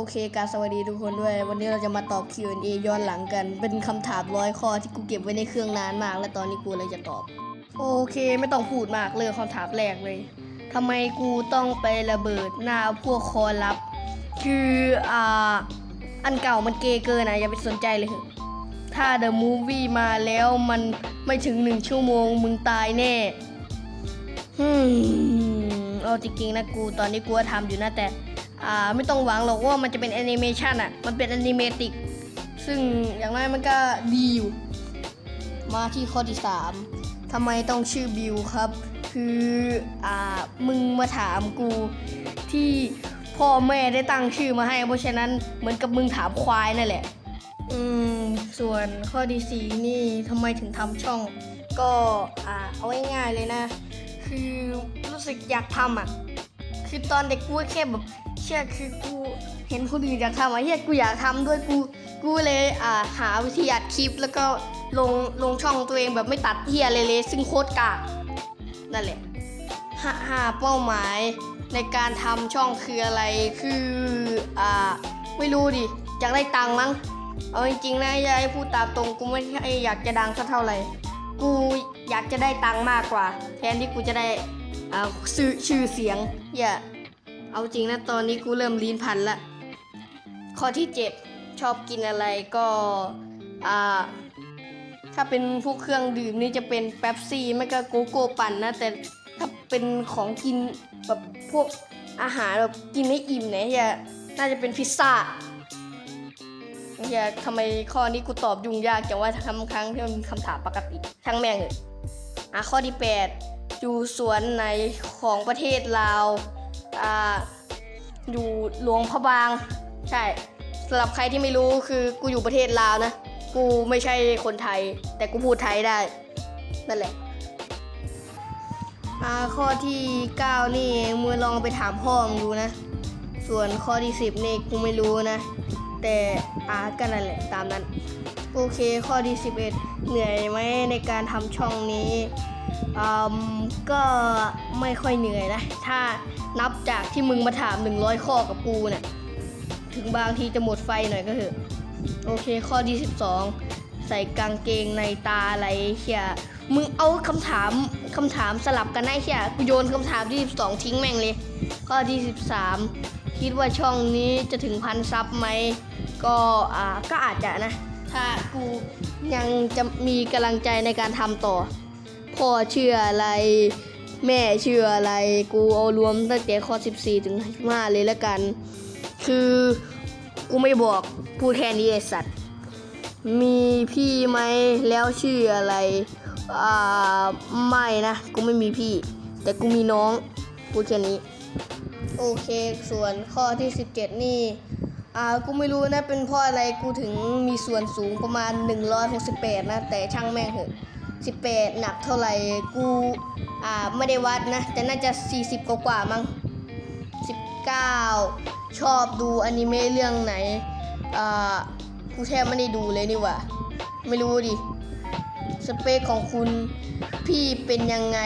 โอเคการสวัสดีทุกคนด้วย วันนี้เราจะมาตอบ Q&A ย้อนหลังกัน เป็นคำถามร้อยข้อที่กูเก็บไว้ในเครื่องนานมาก และตอนนี้กูเลยจะตอบ โอเค ไม่ต้องพูดมากเลยคำถามแรกเลยทำไมกูต้องไประเบิดหน้าพวกคอลับ คืออ่าอันเก่ามันเกเกินนะอย่าไปสนใจเลย ถ้า The Movie มาแล้วมันไม่ถึงหนึ่งชั่วโมงมึงตายแน่อืมเอาจริงๆนะกูตอนนี้กูทำอยู่นะแต่ อ่าไม่ต้องหวังหรอกว่ามันจะเป็นแอนิเมชันอะ มันเป็นแอนิเมติก ซึ่งอย่างน้อยมันก็ดีอยู่มาที่ข้อที่ 3ทำไมต้องชื่อบิวครับ คืออ่ามึงมาถามกูที่พ่อแม่ได้ตั้งชื่อมาให้ เพราะฉะนั้นเหมือนกับมึงถามควายนั่นแหละ อืม ส่วนข้อที่สี่นี่ทำไมถึงทำช่อง ก็อ่าเอาง่ายๆเลยนะ คือรู้สึกอยากทำอะ คือตอนเด็กกูแค่แบบเชื่อคือกูเห็นคนอื่นอยากทำอะเฮียกูอยากทำด้วยกูกูเลยอ่าหาวิธีอัดคลิปแล้วก็ลงลงช่องตัวเองแบบไม่ตัดเฮียเลยเลยซึ่งโคตรกากนั่นแหละหาหาเป้าหมายในการทำช่องคืออะไรคืออ่าไม่รู้ดิอยากได้ตังค์มั้งเอาจริงๆนะยายพูดตามตรงกูไม่ใช่อยากจะดังสักเท่าไหร่กูอยากจะได้ตังค์มากกว่า แทนที่กูจะได้ อ่าชื่อชื่อเสียง อย่า เอาจริงนะตอนนี้กูเริ่มลิ้นพันละ ข้อที่เจ็ดชอบกินอะไรก็ อ่า ถ้าเป็นพวกเครื่องดื่มนี่จะเป็นเป๊ปซี่ไม่ก็โกโก้ปั่นนะ แต่ถ้าเป็นของกินแบบพวกอาหารแบบกินให้อิ่มเนี่ยอย่าน่าจะเป็นพิซซ่าอย่าทำไมข้อนี้กูตอบยุ่งยากจังว่าทำครั้งที่มันคำถามปกติช่างแม่งเลยอะข้อที่8 อยู่สวนไหนของประเทศลาวอ่าอยู่หลวงพระบาง ใช่สำหรับใครที่ไม่รู้คือกูอยู่ประเทศลาวนะ กูไม่ใช่คนไทย แต่กูพูดไทยได้ นั่นแหละอ่าข้อที่ 9 นี่มือลองไปถามพ่อมึงดูนะ ส่วนข้อที่ 10 นี่กูไม่รู้นะ แต่อาก็นั่นแหละตามนั้น โอเคข้อที่ 11 เหนื่อยไหมในการทำช่องนี้ ก็ไม่ค่อยเหนื่อยนะ ถ้านับจากที่มึงมาถาม 100 ข้อกับกูเนี่ย ถึงบางทีจะหมดไฟหน่อยก็เถอะ โอเคข้อที่ 12 ใส่กางเกงในตาอะไรเฮียมึงเอาคำถามคำถามสลับกันได้เฮียกูโยนคำถามที่ 12 ทิ้งแม่งเลย ข้อที่ 13 คิดว่าช่องนี้จะถึงพันซับไหม ก็อ่าก็อาจจะนะ ถ้ากูยังจะมีกำลังใจในการทำต่อ พ่อเชื่ออะไร แม่เชื่ออะไร กูเอารวมตั้งแต่ข้อ 14 ถึง 15 เลยแล้วกัน คือกูไม่บอกพูดแค่นี้ไอสัตว์ มีพี่ไหมแล้วชื่ออะไร อ่า ไม่นะ กูไม่มีพี่ แต่กูมีน้อง พูดแค่นี้ โอเค ส่วนข้อที่ 17 นี่อ่ากูไม่รู้นะเป็นเพราะอะไรกูถึงมีส่วนสูงประมาณ 168 นะ แต่ช่างแม่งเถอะ 18 หนักเท่าไหร่กูอ่าไม่ได้วัดนะ แต่น่าจะ 40กว่ามั้ง19 ชอบดูอนิเมะเรื่องไหนอ่ากูแทบไม่ได้ดูเลยนี่หว่า ไม่รู้ดิ สเปคของคุณพี่เป็นยังไง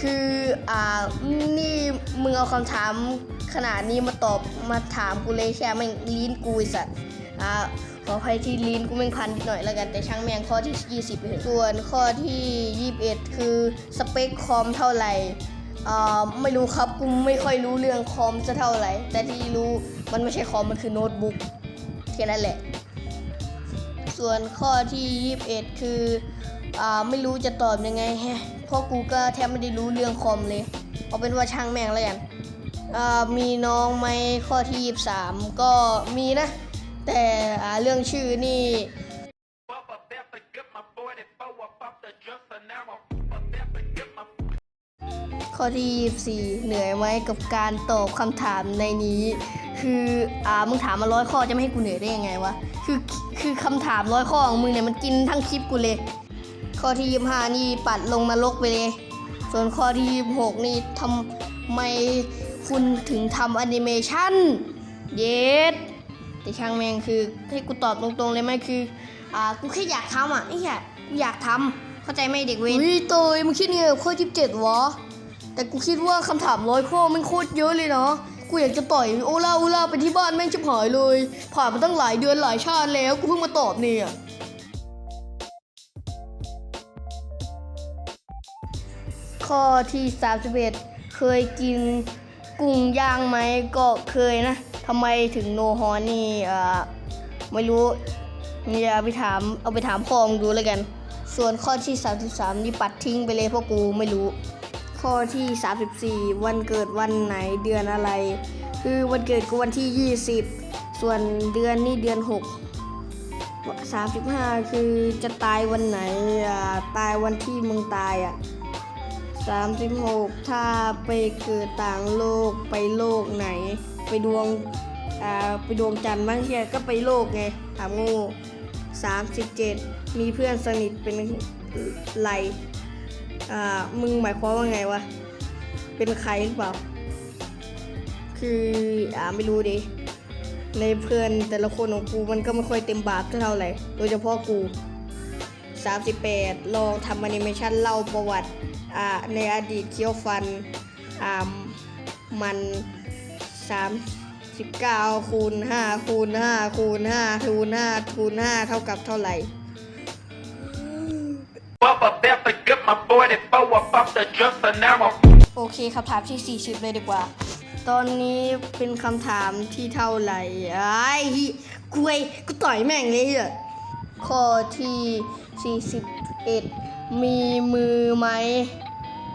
คืออ่านี่มึงเอาคำถามขนาดนี้มาตอบมาถามกูเลยแค่แม่ลิ้นกูสัตว์อ่า ขออภัยที่ลิ้นกูแม่งพันนิดหน่อยแล้วกันแต่ช่างแมงข้อที่ 20เถอะส่วนข้อที่ 21 คือสเปคคอมเท่าไหร่อ่าไม่รู้ครับกูไม่ค่อยรู้เรื่องคอมจะเท่าไหร่ แต่ที่รู้มันไม่ใช่คอมมันคือโน้ตบุ๊กแค่นั้นแหละ ส่วนข้อที่ 21 คืออ่าไม่รู้จะตอบยังไงแฮะเพราะกูก็แทบไม่ได้รู้เรื่องคอมเลย เอาเป็นว่าช่างแม่งแล้วกันอ่ามีน้องไหมข้อที่ 23 ก็มีนะ แต่เรื่องชื่อนี่ข้อที่24เหนื่อยไหมกับการตอบคำถามในนี้ คืออ่ามึงถามมาร้อยข้อจะไม่ให้กูเหนื่อยได้ยังไงวะคือคือคำถามร้อยข้อของมึงเนี่ยมันกินทั้งคลิปกูเลย ข้อที่ 25 นี่ปัดลงนรกไปเลย ส่วนข้อที่ 26 นี่ทำไมคุณถึงทำแอนิเมชันเย็ด แต่ช่างแม่งคือให้กูตอบตรงๆเลยไหมคืออ่ากูแค่อยากทำอะไอ้เหี้ยกูอยากทำเข้าใจไหมเด็กเวรอุ้ยเตยมึงคิดไงกับข้อที่เจ็ดวะแต่กูคิดว่าคำถามร้อยข้อมันโคตรเยอะเลยเนาะกูกูอยากจะต่อยโอลาโอลาไปที่บ้านแม่งชิบหายเลย ผ่านมาตั้งหลายเดือนหลายชาติแล้วกูเพิ่งมาตอบเนี่ยข้อที่ 31 เคยกินกุ้งย่างไหมก็เคยนะ ทำไมถึงโนฮอนนี่ไม่รู้อย่าไปถามเอาไปถามพ่อมึงดูแล้วกัน ส่วนข้อที่ 33 นี่ปัดทิ้งไปเลยเพราะกูไม่รู้ ข้อที่ 34 วันเกิดวันไหนเดือนอะไร คือวันเกิดกูวันที่ 20 ส่วนเดือนนี่เดือน 6 35 คือจะตายวันไหนอ่าตายวันที่มึงตายอะ36 ถ้าไปเกิดต่างโลกไปโลกไหน ไปดวงอ่าไปดวงจันทร์บ้างเชียก็ไปโลกไงถามงู37มีเพื่อนสนิทเป็นไรอ่ามึงหมายความว่าไงวะ เป็นใครหรือเปล่า คืออ่าไม่รู้ดิในเพื่อนแต่ละคนของกูมันก็ไม่ค่อยเต็มบาปเท่าไหร่ โดยเฉพาะกู 38 ลองทำแอนิเมชันเล่าประวัติอ่าในอดีตเคี้ยวฟัน อ่ามัน39คูณ5คูณ5คูณ5คูณ5คูณ5เท่ากับเท่าไหร่ Up up there to get my 44 up off the dresser. Now I'm โอเคคำถามที่ 40 เลยดีกว่า ตอนนี้เป็นคำถามที่เท่าไหร่ไอ้เหี้ยกูไอ้กูต่อยแม่งเลยอะข้อที่ 41 มีมือไหม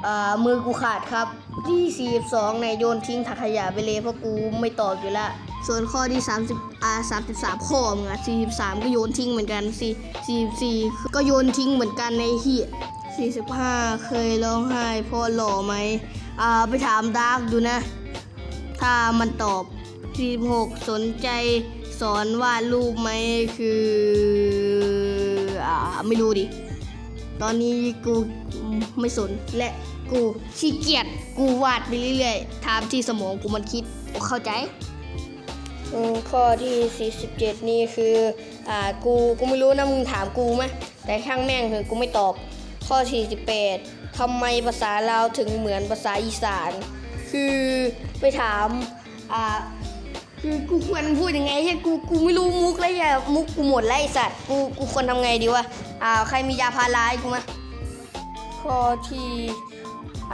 อ่ามือกูขาดครับ ที่ 42 ในยโยนทิ้งถังขยะไปเลยเพราะกูไม่ตอบอยู่ละ ส่วนข้อที่ 30อ่า33 ข้อมึงอะ43 ก็โยนทิ้งเหมือนกัน4 44 ก็โยนทิ้งเหมือนกันในเหี้ย45 เคยร้องไห้พ่อหล่อไหมอ่าไปถามดาร์กดูนะ ถ้ามันตอบ 46 สนใจสอนวาดรูปไหมคืออ่าไม่รู้ดิ ตอนนี้กูไม่สนและ กูขี้เกียจกูวาดไปเรื่อยๆตามที่สมองกูมันคิดโอ้เข้าใจอืมข้อที่ 47 นี่คือ อ่า กู กูไม่รู้นะมึงถามกูไหมแต่ช่างแม่งเถอกูไม่ตอบ ข้อ 48ทำไมภาษาลาวถึงเหมือนภาษาอีสาน คือไปถาม อ่า คือกูควรพูดยังไงให้กู กูไม่รู้มุกแล้วอย่ามุกกูหมดแล้วไอสัตว์ กู กูควรทำไงดีวะ อ่า ใครมียาพาราให้กูมาข้อที่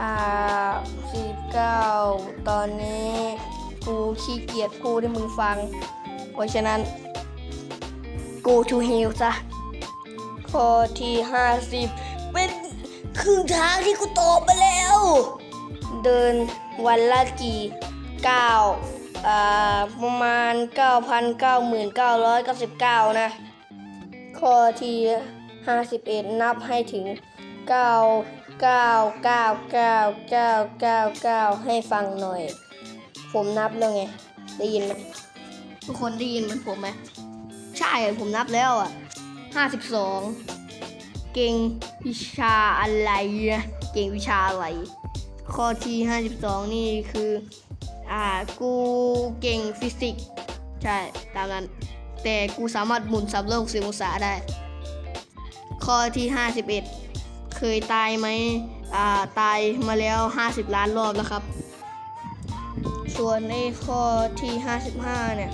อ่า49ตอนนี้กูขี้เกียจพูดให้มึงฟัง เพราะฉะนั้น go to hell ซะข้อที่50เป็นครึ่งทางที่กูตอบไปแล้ว เดินวันละกี่ก้าวอ่าประมาณ 9,9999 นะ ข้อที่ 51 นับให้ถึง 9 9 9 9 9 9 9ให้ฟังหน่อย ผมนับแล้วไง ได้ยินไหมทุกคนได้ยินเหมือนผมไหมใช่ผมนับแล้วอะ52เก่งวิชาอะไรนะเก่งวิชาอะไร ข้อที่52นี่คือ อ่ากูเก่งฟิสิกส์ใช่ตามนั้น แต่กูสามารถหมุน360องศาได้ ข้อที่51เอ็ด เคยตายไหมอ่าตายมาแล้ว 50 ล้านรอบแล้วครับ ส่วนในข้อที่ 55 เนี่ย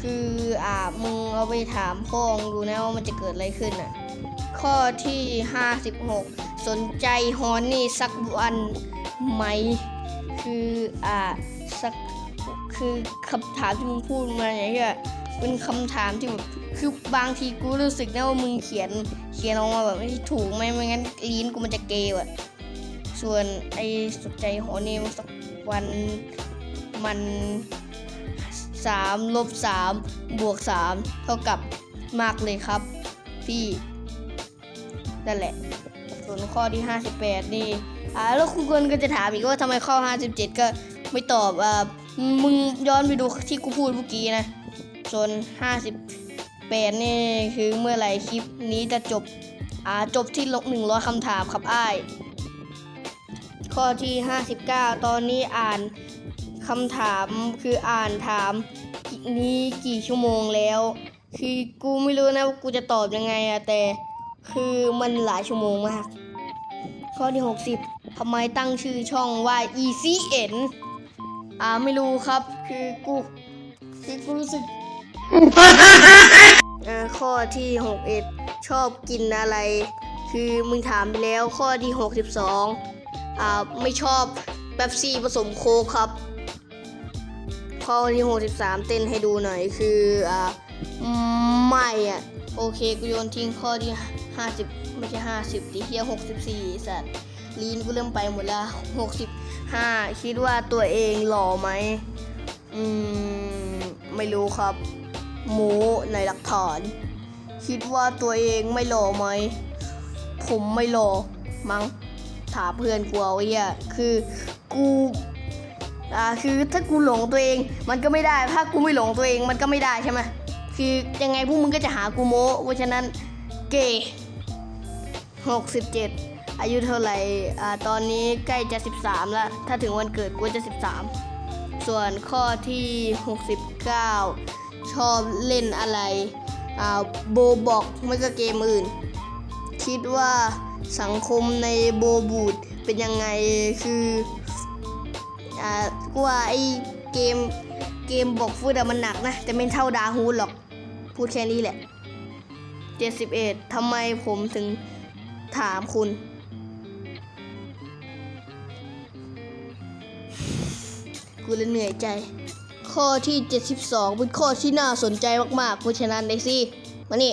คืออ่ามึงเอาไปถามพ่องดูนะว่ามันจะเกิดอะไรขึ้นอะ ข้อที่ 56 สนใจฮอนนี่สักวันไหม คืออ่าสักคือคำถามที่มึงพูดมาอย่างเงี้ยเป็นคำถามที่แบบคือบางทีกูรู้สึกนะว่ามึงเขียน ขียนออกมาแบบไม่ถูกไหมไม่งั้นลิ้นกูมันจะเกว่ะส่วนไอ้สนใจฮอนนี่สักวันมัน3ลบ3บวก3เท่ากับมากเลยครับ พี่นั่นแหละ ส่วนข้อที่ 58 นี่อ่าแล้วคุณคนก็จะถามอีกว่าทำไมข้อ 57 ก็ไม่ตอบอ่ามึงย้อนไปดูที่กูพูดเมื่อกี้นะ ส่วน 58นี่คือเมื่อไหร่คลิปนี้จะจบ อ่าจบที่ลบ100คำถามครับอ้าย ข้อที่59ตอนนี้อ่านคำถามคืออ่านถามนี้กี่ชั่วโมงแล้ว คือกูไม่รู้นะว่ากูจะตอบยังไงอะแต่คือมันหลายชั่วโมงมาก ข้อที่ 60ทำไมตั้งชื่อช่องว่า ECN อ่าไม่รู้ครับ คือกู คือกูรู้สึก อ่าข้อที่หกเอ็ดชอบกินอะไร คือมึงถามไปแล้วข้อที่หกสิบสองอ่าไม่ชอบแป๊บซี่ผสมโคกครับ ข้อที่หกสิบสามเต้นให้ดูหน่อยคืออ่าไม่อะโอเคกูโยนทิ้งข้อที่ห้าสิบไม่ใช่ห้าสิบดิเฮียหกสิบสี่สัตว์ลีนกูเริ่มไปหมดละหกสิบห้าคิดว่าตัวเองหล่อไหมอืม ไม่รู้ครับ หมูในหลักฐาน คิดว่าตัวเองไม่หล่อไหม ผมไม่หล่อมั้งถามเพื่อนกูเอาเหี้ยคือกูอ่าคือถ้ากูหลงตัวเองมันก็ไม่ได้ ถ้ากูไม่หลงตัวเองมันก็ไม่ได้ใช่ไหมคือยังไงพวกมึงก็จะหากูโม้เพราะฉะนั้นเกย์หกสิบเจ็ดอายุเท่าไหร่อ่าตอนนี้ใกล้จะ 13 แล้ว ถ้าถึงวันเกิดกูจะ 13 ส่วนข้อที่ 69 ชอบเล่นอะไรอ่าโบบอกไม่ก็เกมอื่น คิดว่าสังคมในโบบูดเป็นยังไงคืออ่ากว่าไอเกมเกมบอกฟูดมันหนักนะ แต่ไม่เท่าดาฮูหรอก พูดแค่นี้แหละ 71ทำไมผมถึงถามคุณ กูเลยเหนื่อยใจ ข้อที่ 72เป็นข้อที่น่าสนใจมากๆ เพราะฉะนั้นไอซี่มานี่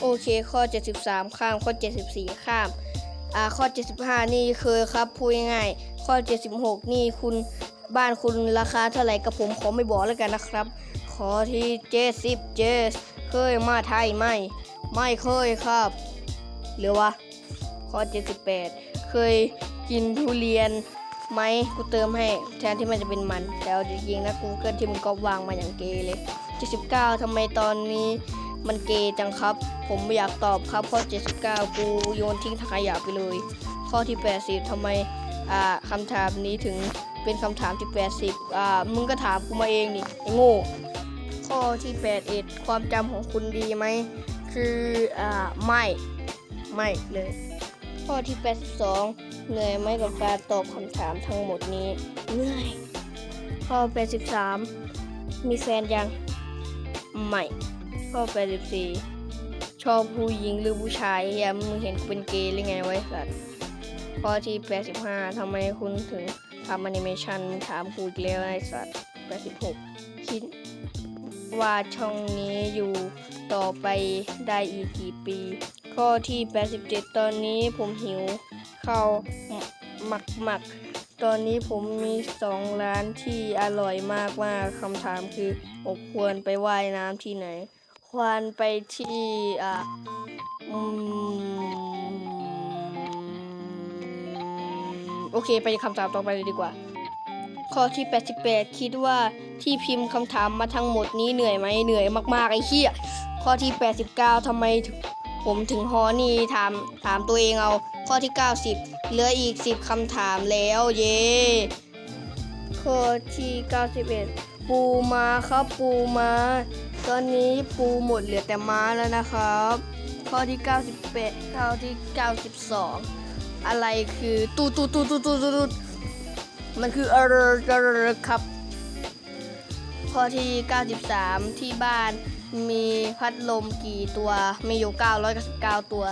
โอเคข้อ 73 ข้ามข้อ 74 ข้ามอ่าข้อ 75 นี่เคยครับพูดง่ายๆข้อ 76 นี่คุณบ้านคุณราคาเท่าไหร่กับผมขอไม่บอกแล้วกันนะครับข้อที่70เจสเคยมาไทยไหมไม่เคยครับ หรือว่าข้อ 78 เคย กินทุเรียนไหมกูเติมให้แทนที่มันจะเป็นมัน แต่เอาจริงๆนะกูเกิลที่มึงก็วางมาอย่างเกเลย79ทำไมตอนนี้มันเกจังครับ ผมไม่อยากตอบครับข้อ 79 กูโยนทิ้งถังขยะไปเลย ข้อที่ 80ทำไมอ่าคำถามนี้ถึงเป็นคำถามที่ 80 อ่า มึงก็ถามกูมาเองนี่ไอ้โง่ ข้อที่ 81 ความจำของคุณดีไหม คือ อ่า ไม่ ไม่เลย ข้อที่ 82 เหนื่อยไหมกับการตอบคำถามทั้งหมดนี้เหนื่อยข้อ83 มีแฟนยัง ไม่ข้อ84 ชอบผู้หญิงหรือผู้ชายอย่ามึงเห็นกูเป็นเกย์หรือไงไว้สัตว์ข้อที่ 85 ทำไมคุณถึงทำแอนิเมชันถามกูอีกแล้วไอ้สัตว์ 86 คิดว่าช่องนี้อยู่ต่อไปได้อีกกี่ปี ข้อที่ 87 ตอนนี้ผมหิว ข้าวหมักหมักๆตอนนี้ผมมีสองร้านที่อร่อยมากมากๆคำถามคือผมควรไปว่ายน้ำที่ไหน ควรไปที่อ่าอืมโอเคไปคำถามต่อไปเลยดีกว่า ข้อที่ 88 คิดว่าที่พิมพ์คำถามมาทั้งหมดนี้เหนื่อยไหมเหนื่อยมากๆไอ้เหี้ยข้อที่ 89ทำไมผมถึงฮอนี่ถามถามตัวเองเอา ข้อที่ 90 เหลืออีก 10คำถามแล้วเย่ข้อที่ 91 ปูมาครับปูมาตอนนี้ปูหมดเหลือแต่ม้าแล้วนะครับ ข้อที่ 98ข้อที่ 92 อะไรคือตูตูตูตูตูตูตูมันคืออะไรครับ ข้อที่ 93 ที่บ้านมีพัดลมกี่ตัวมีอยู่ 999 ตัว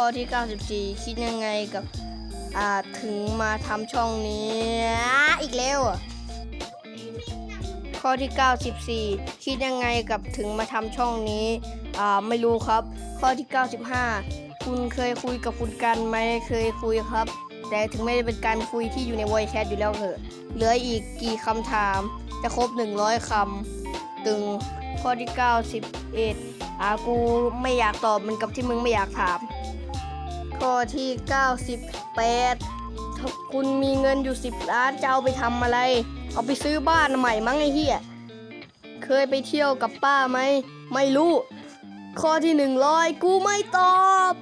ข้อที่ 94 คิดยังไงกับอ่าถึงมาทำช่องนี้อีกแล้วข้อที่ 94 คิดยังไงกับถึงมาทำช่องนี้อ่าไม่รู้ครับ ข้อที่ 95 คุณเคยคุยกับคุณกันไหมเคยคุยครับ แต่ถึงไม่ได้เป็นการคุยที่อยู่ใน voice chat อยู่แล้วเถอะเหลืออีกกี่คำถาม จะครบ 100คำตึงข้อที่ 91อากูไม่อยากตอบเหมันกับที่มึงไม่อยากถาม ข้อที่ 98ถ้าคุณมีเงินอยู่ 10 ล้านจะเอาไปทำอะไร เอาไปซื้อบ้านใหม่มั้งไอ้เหี้ยเคยไปเที่ยวกับป้าไหม ไม่รู้ ข้อที่ 100 กูไม่ตอบ